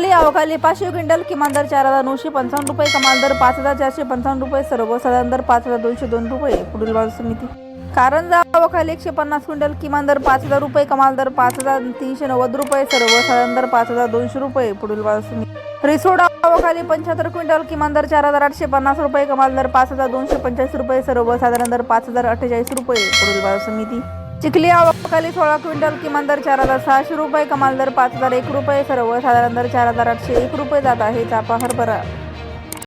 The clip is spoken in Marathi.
हिंगोली अवकाली पाचशे क्विंटल किमान दर चार हजार नऊशे पंचावन्न रुपये कमाल दर पाच हजार चारशे पंचावन्न रुपये सर्वसाधारण दर पाच हजार दोनशे दोन रुपये पुढील बाजू समिती. कारंजा अवकाली एकशे पन्नास क्विंटल किमान दर पाच हजार रुपये कमाल दर पाच हजार तीनशे नव्वद रुपये सर्वसाधारण दर पाच हजार दोनशे रुपये पुढील बाजू समिती. रिसोडा अवकाली पंच्याहत्तर क्विंटल किमान दर चार हजार आठशे पन्नास रुपये कमाल दर पाच हजार दोनशे पंचाळीस रुपये सर्वसाधारण दर पाच हजार अठ्ठेचाळीस रुपये पुढील बाजू समिती. चिखली अवकाली सोळा क्विंटल किमान दर चार हजार सहाशे रुपये कमाल दर पाच हजार एक रुपये सर्वसाधारण दर चार हजार आठशे एक रुपये जात आहे चापा हरभरा